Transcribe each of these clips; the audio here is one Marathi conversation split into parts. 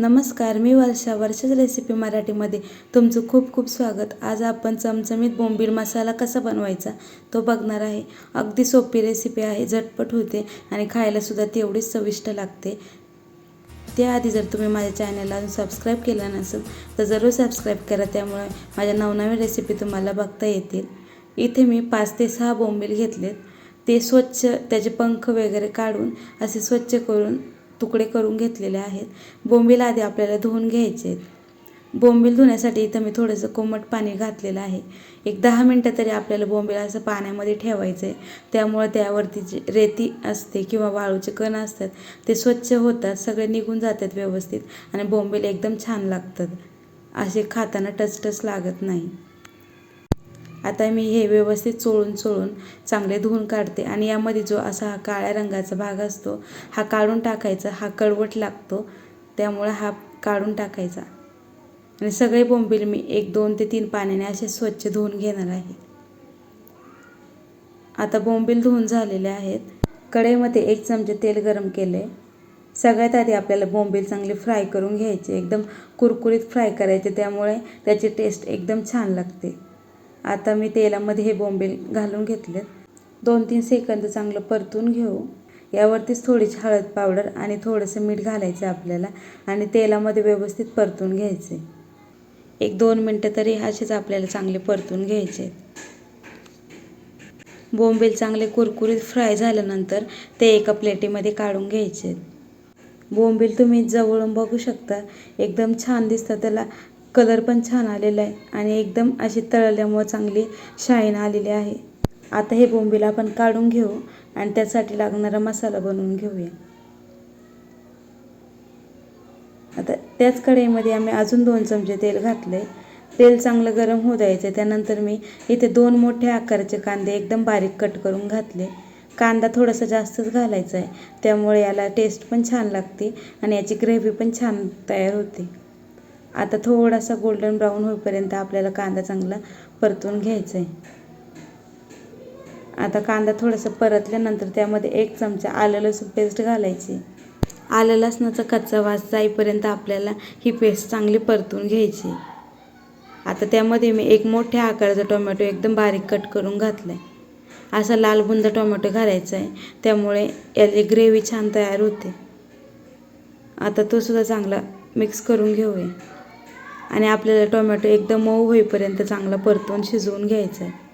नमस्कार मी वर्षा वर्षाच रेसिपी मराठीमध्ये तुमचं खूप खूप स्वागत. आज आपण चमचमीत बोंबील मसाला कसा बनवायचा तो बघणार आहे. अगदी सोपी रेसिपी आहे झटपट होते आणि खायलासुद्धा तेवढीच चविष्ट लागते. त्याआधी जर तुम्ही माझ्या चॅनलला अजून सबस्क्राईब केलं नसेल तर जरूर सबस्क्राईब करा. त्यामुळे माझ्या नवनवीन रेसिपी तुम्हाला बघता येतील. इथे मी पाच ते सहा बोंबील घेतलेत. ते स्वच्छ त्याचे पंख वगैरे काढून असे स्वच्छ करून तुकडे करून घेतलेले आहेत. बोंबील आधी आपल्याला धुवून घ्यायचे आहेत. बोंबील धुण्यासाठी इथं मी थोडंसं कोमट पाणी घातलेलं आहे. एक दहा मिनटं तरी आपल्याला बोंबील असं पाण्यामध्ये ठेवायचं आहे त्यामुळे त्यावरती जे रेती असते किंवा वाळूचे कण असतात ते स्वच्छ होतात सगळे निघून जातात व्यवस्थित आणि बोंबील एकदम छान लागतात. असे खाताना टचटच लागत नाही. आता मी हे व्यवस्थित चोळून चोळून चांगले धुवून काढते आणि यामध्ये जो असा हा काळ्या रंगाचा भाग असतो हा काढून टाकायचा हा कडवट लागतो त्यामुळं हा काढून टाकायचा. आणि सगळे बोंबील मी एक दोन ते तीन पाण्याने असे स्वच्छ धुवून घेणार आहे. आता बोंबील धुवून झालेले आहेत. कढईमध्ये एक चमचे तेल गरम केले. सगळ्यात आधी आपल्याला बोंबील चांगले फ्राय करून घ्यायचे. एकदम कुरकुरीत फ्राय करायचे त्यामुळे त्याची टेस्ट एकदम छान लागते. आता मी तेलामध्ये हे बोंबील घालून घेतलेत. दोन तीन सेकंद चांगलं परतून घेऊ. यावरतीच थोडीशी हळद पावडर आणि थोडंसं मीठ घालायचं आपल्याला आणि तेलामध्ये व्यवस्थित परतून घ्यायचे. एक दोन मिनटं तरी असेच आपल्याला चांगले परतून घ्यायचे बोंबील चांगले कुरकुरीत फ्राय झाल्यानंतर ते एका प्लेटीमध्ये काढून घ्यायचे बोंबील तुम्ही जवळून बघू शकता. एकदम छान दिसतं. त्याला कलर पण छान आलेला आहे आणि एकदम अशी तळल्यामुळं चांगली शाईन आलेली आहे. आता हे बोंबील आपण काढून घेऊ आणि त्यासाठी लागणारा मसाला बनवून घेऊया. आता त्याच कढईमध्ये आम्ही अजून दोन चमचे तेल घातले तेल चांगलं गरम होऊ द्यायचं त्यानंतर मी इथे दोन मोठ्या आकाराचे कांदे एकदम बारीक कट करून घातले. कांदा थोडासा जास्तच घालायचा आहे त्यामुळे याला टेस्ट पण छान लागते आणि याची ग्रेव्ही पण छान तयार होते. आता थोडासा गोल्डन ब्राऊन होईपर्यंत आपल्याला कांदा चांगला परतून घ्यायचा आहे आता कांदा थोडासा परतल्यानंतर त्यामध्ये एक चमचा आलं लसूण पेस्ट घालायची. आलं लसणाचा कच्चा वास जाईपर्यंत आपल्याला ही पेस्ट चांगली परतून घ्यायची. आता त्यामध्ये मी एक मोठ्या आकाराचा टोमॅटो एकदम बारीक कट करून घातला आहे असा लालबुंद टोमॅटो घालायचा आहे त्यामुळे याची ग्रेव्ही छान तयार होते. आता तो सुद्धा चांगला मिक्स करून घेऊया. आणि आपल्याला टोमॅटो एकदम मऊ होईपर्यंत चांगला परतून शिजवून घ्यायचं आहे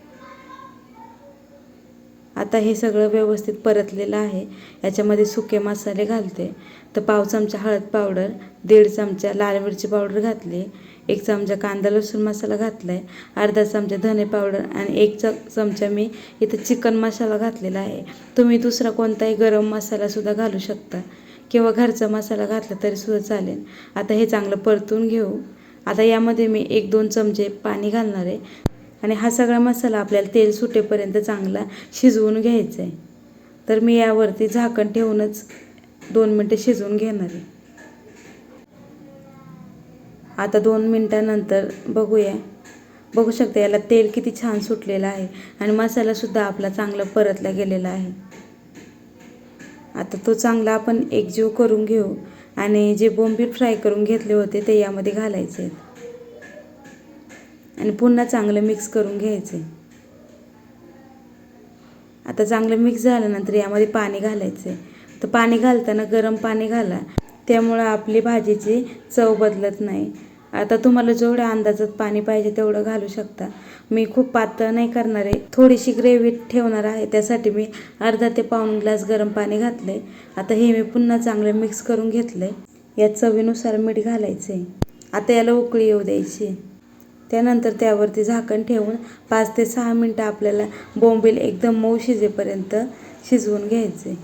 आता हे सगळं व्यवस्थित परतलेलं आहे. याच्यामध्ये सुके मसाले घालते. तर पाव चमचा हळद पावडर दीड चमचा लाल मिरची पावडर घातली एक चमचा कांदा लसूण मसाला घातला आहे अर्धा चमचा धने पावडर आणि एक च चमचा मी इथं चिकन मसाला घातलेला आहे. तुम्ही दुसरा कोणताही गरम मसालासुद्धा घालू शकता. किंवा घरचा मसाला घातला तरीसुद्धा चालेल. आता हे चांगलं परतून घेऊ. आता यामध्ये मी एक दोन चमचे पाणी घालणार आहे. आणि हा सगळा मसाला आपल्याला तेल सुटेपर्यंत चांगला शिजवून घ्यायचा आहे तर मी यावरती झाकण ठेवूनच दोन मिनटं शिजवून घेणार आहे. आता दोन मिनटानंतर बघूया. बघू शकता याला तेल किती छान सुटलेलं आहे. आणि मसालासुद्धा आपला चांगला परतला गेलेला आहे. आता तो चांगला आपण एकजीव करून घेऊ. आणि जे बोंबील फ्राय करून घेतले होते ते यामध्ये घालायचे आहेत. आणि पुन्हा चांगलं मिक्स करून घ्यायचे. आता चांगलं मिक्स झाल्यानंतर यामध्ये पाणी घालायचं. आहे तर पाणी घालताना गरम पाणी घाला. त्यामुळं आपली भाजीची चव बदलत नाही. आता तुम्हाला जेवढ्या अंदाजात पाणी पाहिजे तेवढं घालू शकता. मी खूप पातळ नाही करणार आहे. थोडीशी ग्रेव्ही ठेवणार आहे. त्यासाठी मी अर्धा ते पाऊण ग्लास गरम पाणी घातलं आहे आता हे मी पुन्हा चांगलं मिक्स करून घेतलं आहे यात चवीनुसार मीठ घालायचं आहे आता याला उकळी येऊ द्यायची. त्यानंतर त्यावरती झाकण ठेवून पाच ते सहा मिनटं आपल्याला बोंबील एकदम मऊ शिजेपर्यंत शिजवून घ्यायचे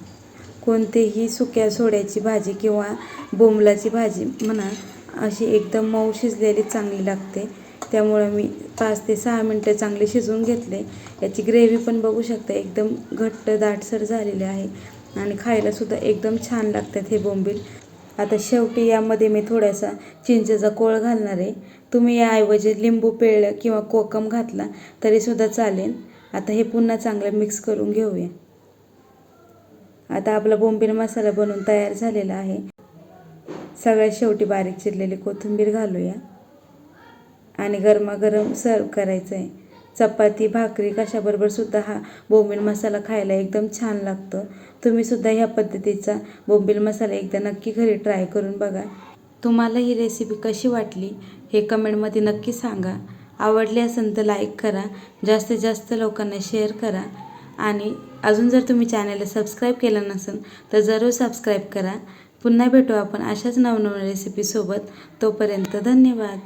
कोणतेही सुक्या सोड्याची भाजी किंवा बोंबलाची भाजी म्हणा अशी एकदम मऊ शिजलेली चांगली लागते. त्यामुळं मी पाच ते सहा मिनटं चांगले शिजवून घेतले. याची ग्रेव्ही पण बघू शकता एकदम घट्ट दाटसर झालेली आहे. आणि खायलासुद्धा एकदम छान लागतात हे बोंबील. आता शेवटी यामध्ये मी थोडासा चिंचेचा कोळ घालणार आहे. तुम्ही याऐवजी लिंबू पिळलं किंवा कोकम घातला तरीसुद्धा चालेल. आता हे पुन्हा चांगलं मिक्स करून घेऊया. आता आपला बोंबील मसाला बनवून तयार झालेला आहे. सगळ्यात शेवटी बारीक चिरलेली कोथिंबीर घालूया. आणि गरमागरम सर्व करायचं आहे चपाती भाकरी कशाबरोबर सुद्धा हा बोंबील मसाला खायला एकदम छान लागतो. तुम्ही सुद्धा ह्या पद्धतीचा बोंबील मसाला एकदा नक्की घरी ट्राय करून बघा. तुम्हाला ही रेसिपी कशी वाटली हे कमेंटमध्ये नक्की सांगा. आवडली असेल तर लाईक करा. जास्तीत जास्त लोकांना शेअर करा. आणि अजून जर तुम्ही चॅनलला सबस्क्राईब केलं नसेल तर जरूर सबस्क्राईब करा. पुन्हा भेटू आपण अशाच नवनवीन रेसिपीसोबत तोपर्यंत धन्यवाद.